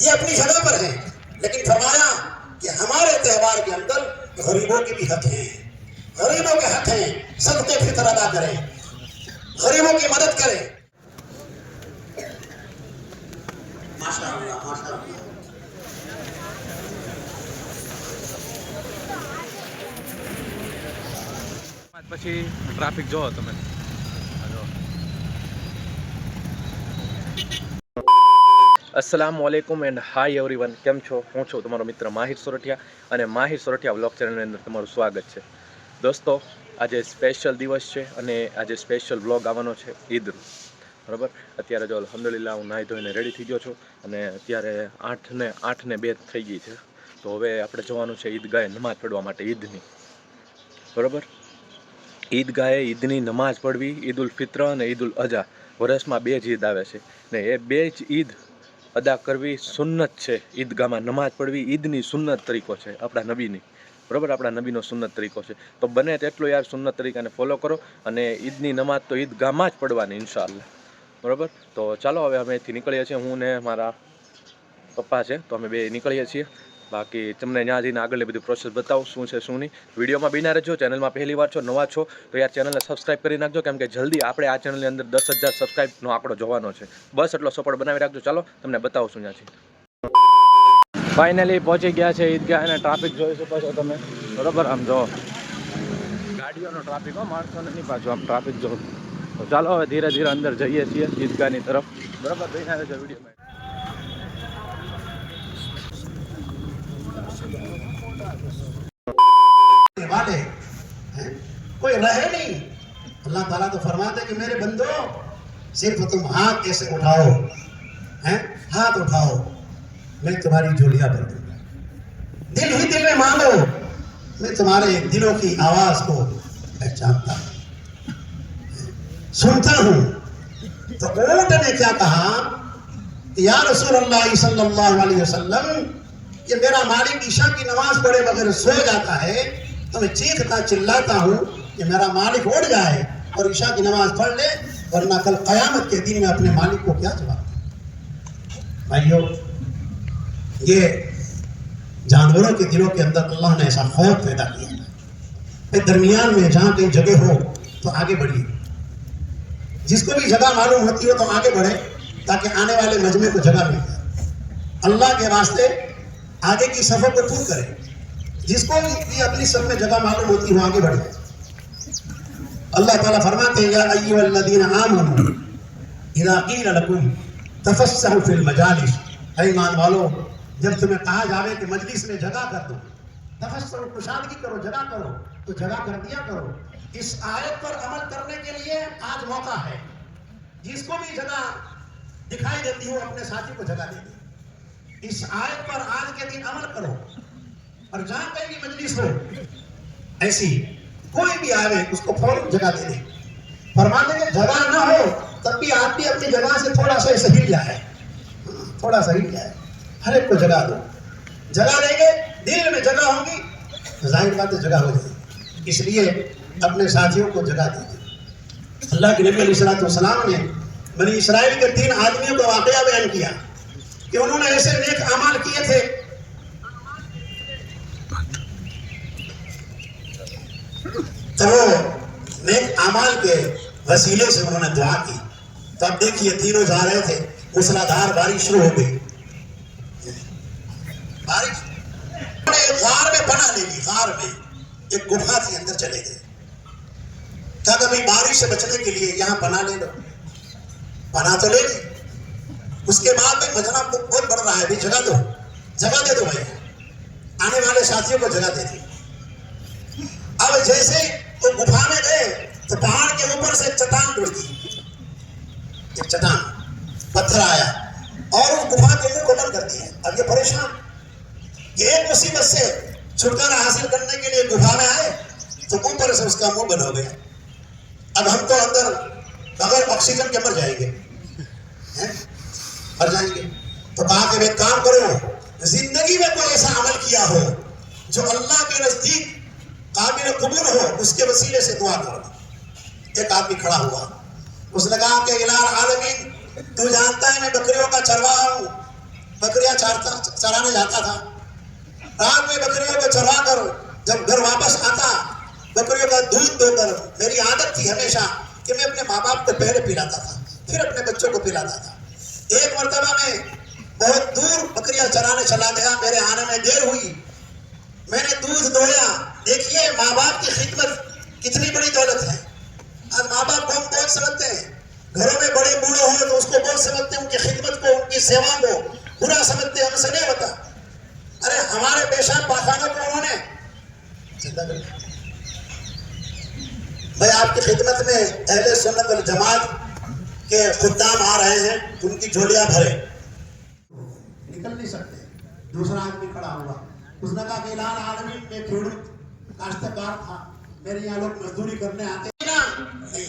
یہ اپنی جگہ پر ہیں لیکن فرمایا کہ ہمارے تہوار کے اندر غریبوں کے بھی حق ہیں غریبوں کے حق ہیں صدقے فطر ادا کریں غریبوں کی مدد کریں ماشاء اللہ ماشاء اللہ પછી ટ્રાફિક જોવો તમે આ જુઓ. અસલામ વાલેકુમ એન્ડ હાય એવરીવન કેમ છો? હું છું તમારો મિત્ર માહિર સોરઠિયા અને માહિર સોરઠિયા બ્લોગ ચેનલની અંદર તમારું સ્વાગત છે. દોસ્તો, આજે સ્પેશિયલ દિવસ છે અને આજે સ્પેશિયલ બ્લોગ આવવાનો છે ઈદનો બરાબર? અત્યારે જો અલહમદુલિલ્લાહ હું નાહી ધોઈને રેડી થઈ ગયો છું અને અત્યારે આઠ ને આઠ ને બે થઈ ગઈ છે. તો હવે આપણે જવાનું છે ઈદગાહે નમાઝ પડવા માટે ઈદની. બરાબર? ઈદગાહે ઈદની નમાઝ પડવી ઈદ ઉલ ફિત્ર અને ઈદ ઉલ અઝા. વર્ષમાં બે જ ઈદ આવે છે. ને એ બે જ ઈદ અદા કરવી સુન્નત છે. ઈદગાહમાં નમાઝ પડવી ઈદની સુન્નત તરીકો છે આપણા નબીની. બરાબર? આપણા નબીનો સુન્નત તરીકો છે. તો બને તેટલો યાર સુન્નત તરીકાને ફોલો કરો અને ઈદની નમાજ તો ઈદગાહમાં જ પડવાની ઇન્શાઅલ્લાહ. બરાબર? તો ચાલો હવે અમે અહીંથી નીકળીએ છીએ. હું ને મારા પપ્પા છે. તો અમે બે નીકળીએ છીએ. બાકી તમને ત્યાં જઈને આગળની બધી પ્રોસેસ બતાવું શું છે, શું નહીં. વિડીયોમાં બિના રહેજો, ચેનલમાં પહેલી વાર છો, નવા છો, તો યાર ચેનલને સબસ્ક્રાઇબ કરી નાખજો, કેમ કે જલ્દી આપણે આ ચેનલની અંદર દસ હજાર સબસ્ક્રાઇબનો આંકડો જોવાનો છે. બસ એટલો સપોર્ટ બનાવી રાખજો. ચાલો, તમને બતાવું છું ત્યાંથી. ફાઇનલી પહોંચી ગયા છે ઈદગાહ, અને ટ્રાફિક જોઈ શકો છો તમે. બરોબર? આમ જો. ગાડીઓનો ટ્રાફિક હો, માણસોને નહીં પાછું આમ ટ્રાફિક જો. ચાલો હવે ધીરે ધીરે અંદર જઈએ છીએ ઈદગાહની તરફ. બરાબર? والے کوئی رہے نہیں اللہ تعالیٰ تو فرماتے کہ میرے بندو صرف تم ہاتھ کیسے اٹھاؤ ہاتھ اٹھاؤ میں تمہاری جھولیا بھر دوں دل ہی دل میں مانو میں تمہارے دلوں کی آواز کو پہچانتا ہوں سنتا ہوں تو اونٹ نے کیا کہا کہ یا رسول اللہ صلی اللہ علیہ وسلم یہ میرا مالک عشاء کی نماز پڑھے بغیر سو جاتا ہے، تو میں چیختا، چلاتا ہوں کہ میرا مالک اٹھ جائے اور عشاء کی نماز پڑھ لے، ورنہ کل قیامت کے دن میں اپنے مالک کو کیا جواب بھائیو، یہ جانوروں کے دلوں کے اندر اللہ نے ایسا خوف پیدا کیا۔ پھر درمیان میں جہاں کہیں جگہ ہو تو آگے بڑھیے۔ جس کو بھی جگہ معلوم ہوتی ہو تو آگے بڑھے تاکہ آنے والے مجمع کو جگہ مل جائے۔ اللہ کے واسطے آگے کی سفر کو پور کرے جس کو بھی اپنی سب میں جگہ معلوم ہوتی وہ آگے بڑھے اللہ تعالیٰ فرماتے ہیں، یا ایو الذین آمنوا، اذا قیل لکم تفسحوا فی المجالس۔ اے ایمان والو، جب تمہیں کہا جاوے کہ مجلس میں جگہ کر دو تفسر کشادگی کرو، جگہ کرو، تو جگہ کر دیا کرو۔ اس آیت پر عمل کرنے کے لیے آج موقع ہے۔ جس کو بھی جگہ دکھائی دیتی ہو، اپنے ساتھی کو جگہ دے دی اس آیت پر آج کے دن عمل کرو۔ اور جہاں کہیں بھی مجلس ہو، ایسی کوئی بھی آئے اس کو فوراً جگہ دے دیں فرماتے کہ جگہ نہ ہو، تب بھی آپ بھی اپنی جگہ سے تھوڑا سا ایسے ہل جائے تھوڑا سا ہل جائے ہر ایک کو جگہ دو۔ جگہ دیں گے، دل میں جگہ ہوگی ظاہر بات ہے جگہ ہو جائے۔ اس لیے اپنے ساتھیوں کو جگہ دیجیے اللہ کے نبی علیہ السلام والسلام نے بنی اسرائیل کے تین آدمیوں کا واقعہ بیان کیا۔ کہ انہوں نے ایسے نیک اعمال کیے تھے۔ تو وہ نیک اعمال کے وسیلے سے انہوں نے دعا کی۔ تب اب دیکھیے، تینوں جا رہے تھے۔ مسلا دھار بارش شروع ہو گئی۔ بارش۔ غار میں بنا لے لی، غار میں۔ ایک گفا تھی، اندر چلے گئے۔ کہا کہ بھائی بارش سے بچنے کے لیے یہاں بنا لے لو۔ بنا تو لے لی۔ اس کے بعد میں بجنا کو بہت بڑھ رہا ہے بھی جگہ دو۔ جگہ دے دو بھائی۔ آنے والے ساتھیوں کو جگہ دے دی۔ اب جیسے وہ گفا میں گئے، تو پہاڑ کے اوپر سے چٹان ٹوٹ گئی ایک چٹان، پتھر آیا۔ اور اس گفا کے لیے کو کر دیا اب یہ پریشان۔ یہ ایک مصیبت سے چھٹکارا حاصل کرنے کے لیے گفا میں آئے، تو اوپر سے اس کا منہ بند ہو گیا۔ اب ہم تو اندر بغیر آکسیجن کے مر جائیں گے۔ مر جائیں گے۔ تو کہا کہ ایک کام کرو زندگی میں کوئی ایسا عمل کیا ہو جو اللہ کے نزدیک قابل قبول ہو، اس کے وسیلے سے دعا کرو ایک آدمی کھڑا ہوا۔ اس نے کہا کہ الار عالمین تو جانتا ہے میں بکریوں کا چروا ہوں۔ بکریاں چارتا چرانے جاتا تھا۔ رات میں بکریوں کو چروا کر جب گھر واپس آتا، بکریوں کا دودھ دو کر، میری عادت تھی ہمیشہ کہ میں اپنے ماں باپ کو پہلے پلاتا تھا، پھر اپنے بچوں کو پلاتا تھا۔ ایک مرتبہ میں بہت دور بکریاں چرانے چلا گیا، میرے آنے میں دیر ہوئی۔ میں نے دودھ دویا دیکھیے، ماں باپ کی خدمت کتنی بڑی دولت ہے۔ آج ماں باپ کو ہم بہت سمجھتے ہیں؟ گھروں میں بڑے بوڑھے ہوئے تو اس کو بہت سمجھتے ہیں؟ ان کی خدمت کو، ان کی سیوا کو۔ برا سمجھتے ہیں، ہم سے نہیں بتا ارے، ہمارے پیشاب پاخانہ کو انہوں نے میں آپ کی خدمت میں اہل سنت الجماعت کہ خدام آ رہے ہیں ان کی جھولیاں بھرے نکل نہیں سکتے۔ دوسرا آدمی کھڑا ہوا۔ اس نے کہا کہ اعلان آدمی میں کھیڑوں کاشتکار تھا۔ میرے یہاں لوگ مزدوری کرنے آتے ہیں۔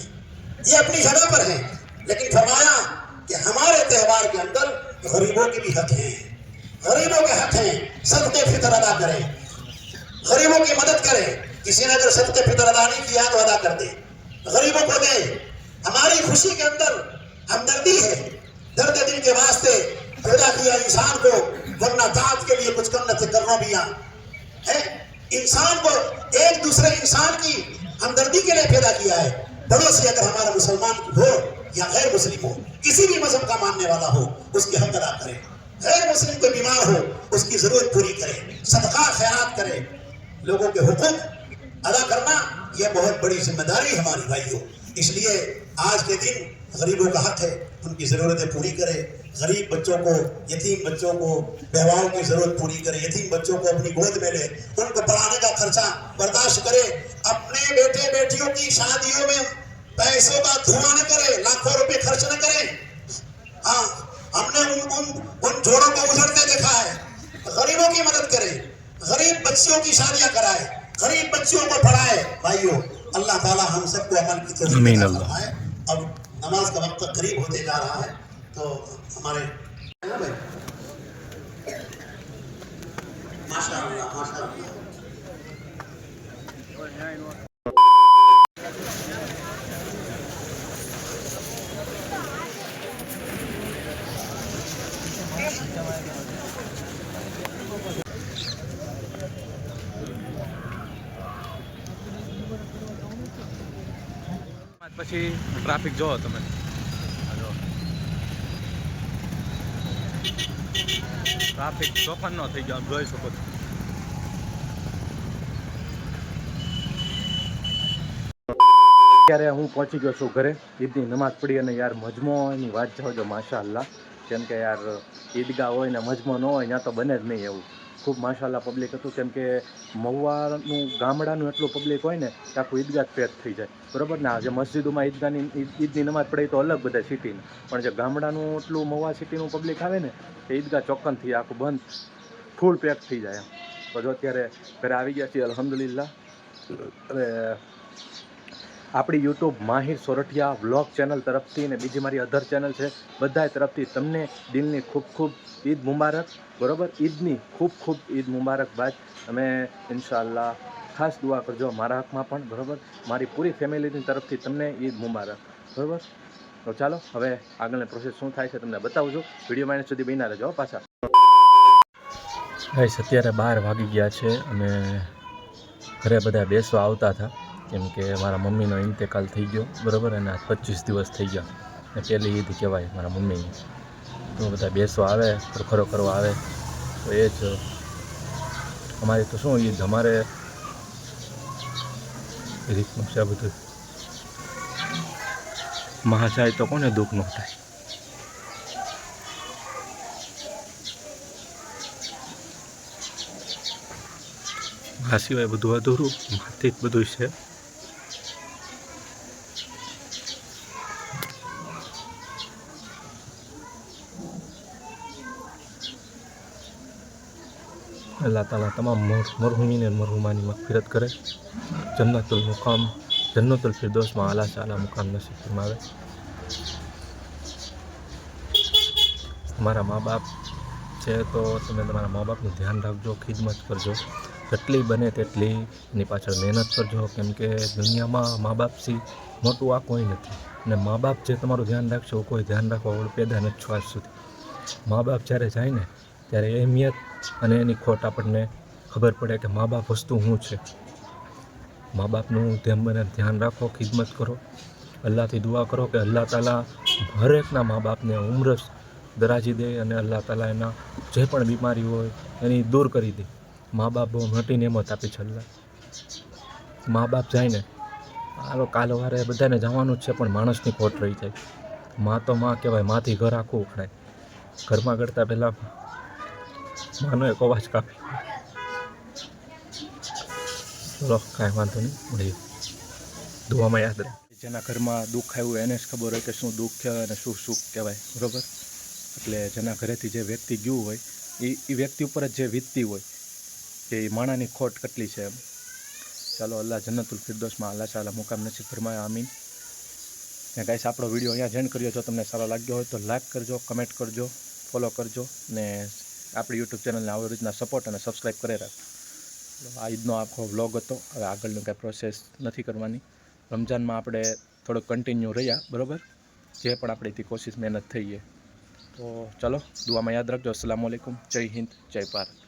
یہ اپنی جگہ پر ہیں۔ لیکن فرمایا کہ ہمارے تہوار کے اندر غریبوں کے بھی حق ہیں۔ غریبوں کے حق ہیں صدقے فطر ادا کریں۔ غریبوں کی مدد کریں۔ کسی نے اگر صدقے فطر ادا نہیں کیا تو ادا کر دیں۔ غریبوں کو دیں۔ ہماری خوشی کے اندر ہمدردی ہے۔ درد دل کے واسطے پیدا کیا انسان کو، ورنہ داد کے لیے کچھ کرنا نہ کرنا بھی ہے۔ انسان کو ایک دوسرے انسان کی ہمدردی کے لیے پیدا کیا ہے۔ پڑوسی اگر ہمارا مسلمان ہو یا غیر مسلم ہو، کسی بھی مذہب کا ماننے والا ہو، اس کی ہم ادا کرے۔ غیر مسلم کو بیمار ہو، اس کی ضرورت پوری کرے۔ صدقہ، خیرات کرے۔ لوگوں کے حقوق ادا کرنا، یہ بہت بڑی ذمہ داری ہماری بھائی ہو اس لیے آج کے دن غریبوں کا حق ہے ان کی ضرورتیں پوری کرے۔ غریب بچوں کو یتیم بچوں کو بیواؤں کی ضرورت پوری کرے۔ یتیم بچوں کو اپنی گود میں لے۔ ان کو پڑھانے کا خرچہ برداشت کرے۔ اپنے بیٹے بیٹیوں کی شادیوں میں پیسوں کا دھواں نہ کرے لاکھوں روپے خرچ نہ کرے۔ ہاں ہم نے ان ان, ان جوڑوں کو اجڑتے دیکھا ہے۔ غریبوں کی مدد کرے۔ غریب بچیوں کی شادیاں کرائے۔ غریب بچیوں کو پڑھائے۔ بھائیو اللہ تعالیٰ ہم سب کو عمل کی توفیق اب نماز کا وقت قریب ہوتے جا رہا ہے، تو ہمارے ماشاء اللہ ماشاء اللہ۔ પછી ટ્રાફિક જોવો તમે. ટ્રાફિક ચોખન ન થઈ ગયો જોઈ શકો છો. અત્યારે હું પહોંચી ગયો છું ઘરે. ઈદની નમાઝ પડી અને યાર મજમોની વાત જાઓ જો માશા કેમ કે યાર ઈદગાહ હોય ને મજમો ન હોય, ત્યાં તો બને જ નહીં એવું. ખૂબ માશાલા પબ્લિક હતું. કેમ કે મહુવાનું ગામડાનું એટલું પબ્લિક હોય ને કે આખું ઈદગાહ પેક થઈ જાય. બરાબર ને? જે મસ્જિદોમાં ઈદગાહની, ઈદ- ઈદની નમાજ પડે તો અલગ બધા સિટીની પણ જે ગામડાનું એટલું મહુવા સિટીનું પબ્લિક આવે ને, એ ઈદગાહ ચોક્કનથી આખું બંધ ફૂલ પેક થઈ જાય એમ. તો અત્યારે ઘરે આવી ગયા છીએ, અલહમદુલિલ્લાહ. અને આપણી YouTube Mahir Sorathiya vlog channel તરફથી અને બીજી મારી અધર ચેનલ છે, બધાય તરફથી તમને દિલની ખૂબ ખૂબ ઈદ મુબારક, બરોબર? ઈદની ખૂબ ખૂબ ઈદ મુબારક બાદ અમે ઇન્શાઅલ્લાહ ખાસ દુઆ કરજો મારા હકમાં પણ, બરાબર? મારી પૂરી ફેમિલીની તરફથી તમને ઈદ મુબારક, બરાબર? તો ચાલો, હવે આગળની પ્રોસેસ શું થાય છે તમને બતાવું છું વીડિયો માઇનસ સુધી બીના રહેજો પાછા. ગાઈસ અત્યારે બાર વાગી ગયા છે અને ઘરે બધા બેસવા આવતા હતા. કેમ કે મારા મમ્મીનો ઇન્તેકાલ થઈ ગયો, બરાબર? અને આ પચીસ દિવસ થઈ ગયા. અને પહેલી ઈદ કહેવાય મારા મમ્મીની. તો બધા બેસવા આવે, ખરખરો કરવા આવે. તો એ જ. અમારી તો શું ઈદ? અમારે રીતનું છે આ બધું. મહાશાય તો કોને દુઃખ ન થાય? આ સિવાય બધું અધૂરું, માથી જ બધું છે. અલ્લાહ તાલા તમામ મર- મરહુમીને મરહુમાની મગફિરત કરે. જન્નતુલ મુકામ, જન્નતુલ ફિરદોસમાં આલા સાલા મુકામ નસીબ ફરમાવે. તમારા મા બાપ છે તો તમે તમારા મા બાપનું ધ્યાન રાખજો, ખિદમત કરજો. જેટલી બને તેટલી એની પાછળ મહેનત કરજો. કેમ કે દુનિયામાં મા બાપથી મોટું આ કોઈ નથી. અને મા બાપ જે તમારું ધ્યાન રાખશે કોઈ ધ્યાન રાખવા વાળું પેદા નથી આજ સુધી. મા બાપ જ્યારે જાય ને ત્યારે અહેમિયત અને એની ખોટ આપણને ખબર પડે કે મા બાપ વસ્તુ શું છે. મા બાપનું ધ્યાન બને ધ્યાન રાખો, ખિદમત કરો. અલ્લાહથી દુઆ કરો કે અલ્લાહ તાલા હરેકના મા બાપને ઉમરસ દરાજી દે અને અલ્લાહ તાલા એના જે પણ બીમારી હોય એની દૂર કરી દે. મા બાપ બહુ મોટી નિયમત આપી છે અલ્લાહ. મા બાપ જાય ને હાલો કાલ વારે બધાને જવાનું જ છે પણ માણસની ખોટ રહી જાય. માં તો માં કહેવાય, માથી ઘર આખું ઉખડાય. ઘરમાં ગળતા પહેલાં માનો એક અવાજ કાપી. ચલો, કાંઈ વાંધો નહીં, મળીએ. દુવામાં યાદ રહે. જેના ઘરમાં દુઃખ આવ્યું એને જ ખબર હોય કે શું દુઃખ છે અને શું સુખ કહેવાય, બરાબર? એટલે જેના ઘરેથી જે વ્યક્તિ ગયું હોય, એ એ વ્યક્તિ ઉપર જ જે વીતતી હોય, કે એ માણાની ખોટ કેટલી છે એમ. ચાલો, અલ્લાહ જન્નતુલ ફિરદોસમાં અલ્લાહ ચાલા મુકામ નસીબ ફરમાય આમીન. ને ગાઈસ, આપણો વીડિયો અહીંયા જેન્ડ કર્યો જો તમને સારો લાગ્યો હોય તો લાઈક કરજો, કમેન્ટ કરજો, ફોલો કરજો, ને આપણી યુટ્યુબ ચેનલને આવી રીતના સપોર્ટ અને સબસ્ક્રાઈબ કરે રાખજો આ ઈદનો આખો વ્લોગ હતો. હવે આગળનું કાંઈ પ્રોસેસ નથી કરવાની. રમજાનમાં આપણે થોડુંક કન્ટિન્યુ રહ્યા, બરાબર? જે પણ આપણીથી કોશિશ, મહેનત થઈએ તો ચલો, દુઆમાં યાદ રાખજો. અસલામ જય હિન્દ, જય ભારત.